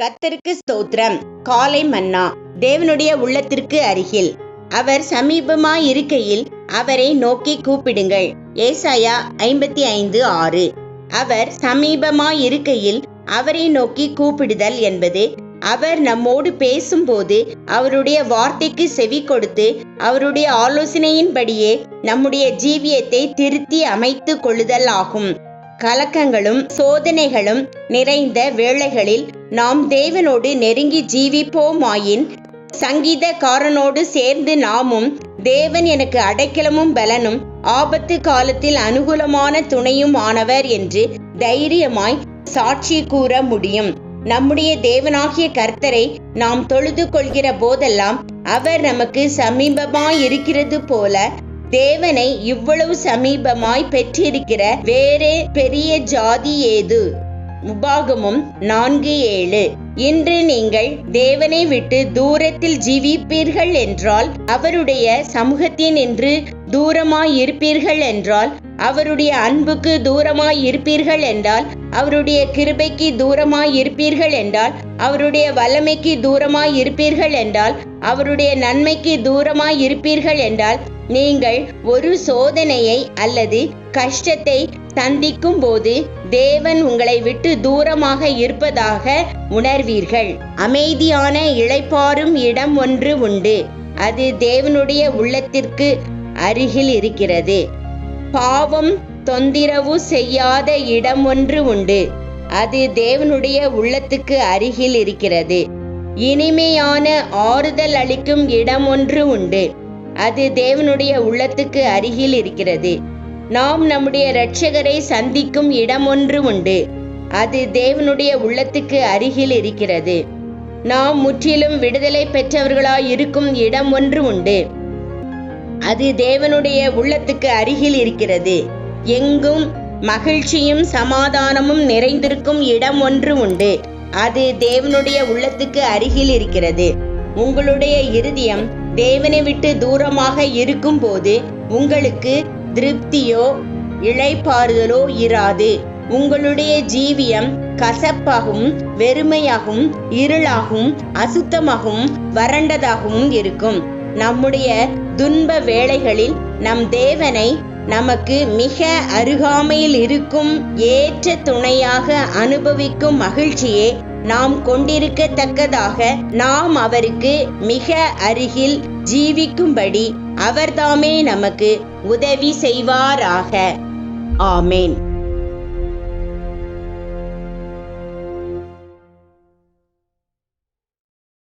கத்தருக்கு ஸ்தோத்திரம். காலை மன்னா தேவனுடைய உள்ளத்திற்கு அருகில். அவர் சமீபமாய் இருக்கையில் அவரை நோக்கி கூப்பிடுங்கள். ஏசாயா ஐம்பத்தி ஐந்து ஆறு. அவர் சமீபமாய் இருக்கையில் அவரை நோக்கி கூப்பிடுதல் என்பது அவர் நம்மோடு பேசும்போது அவருடைய வார்த்தைக்கு செவி கொடுத்து அவருடைய ஆலோசனையின்படியே நம்முடைய ஜீவியத்தை திருத்தி அமைத்து கொள்ளுதல் ஆகும் கலக்கங்களும் சோதனைகளும் நிறைந்த வேளைகளில் நாம் தேவனோடு நெருங்கி ஜீவிப்போமாயின் சங்கீதக்காரனோடு சேர்ந்து நாமும் தேவன் எனக்கு அடைக்கலமும் பலனும் ஆபத்து காலத்தில் அனுகூலமான துணையும் ஆனவர் என்று தைரியமாய் சாட்சி கூற முடியும். நம்முடைய தேவனாகிய கர்த்தரை நாம் தொழுது கொள்கிற போதெல்லாம் அவர் நமக்கு சமீபமாய் இருக்கிறது போல தேவனை இவ்வளவு சமீபமாய் பெற்றிருக்கிற வேறே பெரிய ஜாதி ஏது? உபாகமும் நான்கு ஏழு. இன்று நீங்கள் தேவனை விட்டு தூரத்தில் ஜீவிப்பீர்கள் என்றால் அவருடைய சமூகத்தின் என்று தூரமாய் இருப்பீர்கள் என்றால் அவருடைய அன்புக்கு தூரமாயிருப்பீர்கள் என்றால் அவருடைய கிருபைக்கு தூரமாயிருப்பீர்கள் என்றால் அவருடைய வல்லமைக்கு தூரமாயிருப்பீர்கள் என்றால் அவருடைய நன்மைக்கு தூரமாயிருப்பீர்கள் என்றால் நீங்கள் ஒரு சோதனையை அல்லது கஷ்டத்தை சந்திக்கும் போது தேவன் உங்களை விட்டு தூரமாக இருப்பதாக உணர்வீர்கள். அமைதியான இளைப்பாறும் இடம் ஒன்று உண்டு. அது தேவனுடைய உள்ளத்திற்கு அருகில் இருக்கிறது. பாவம் தொந்திரவு செய்யாத இடம் ஒன்று உண்டு. அது தேவனுடைய உள்ளத்துக்கு அருகில் இருக்கிறது. இனிமையான ஆறுதல் அளிக்கும் இடம் ஒன்று உண்டு. அது தேவனுடைய உள்ளத்துக்கு அருகில் இருக்கிறது. நாம் நம்முடைய இரட்சகரை சந்திக்கும் இடம் ஒன்று உண்டு. அது தேவனுடைய உள்ளத்துக்கு அருகில் இருக்கிறது. நாம் முற்றிலும் விடுதலை பெற்றவர்களாய் இருக்கும் இடம் ஒன்று உண்டு. அது தேவனுடைய உள்ளத்துக்கு அருகில் இருக்கிறது. எங்கும் மகிழ்ச்சியும் சமாதானமும் நிறைந்திருக்கும் இடம் ஒன்று உண்டு. அது தேவனுடைய உள்ளத்துக்கு அருகில் இருக்கிறது. உங்களுடைய இருதயம் தேவனை விட்டு தூரமாக இருக்கும்போது உங்களுக்கு திருப்தியோ இழைப்பாறுதலோ இராது. உங்களுடைய ஜீவியம் கசப்பாகவும் வெறுமையாகவும் இருளாகவும் அசுத்தமாகவும் வறண்டதாகவும் இருக்கும். நம்முடைய துன்ப வேளைகளில் நம் தேவனை நமக்கு மிக அருகாமையில் இருக்கும் ஏற்ற துணையாக அனுபவிக்கும் மகிழ்ச்சியே நாம் கொண்டிருக்கத்தக்கதாக நாம் அவருக்கு மிக அருகில் ஜீவிக்கும்படி அவர்தாமே நமக்கு உதவி செய்வாராக. ஆமேன்.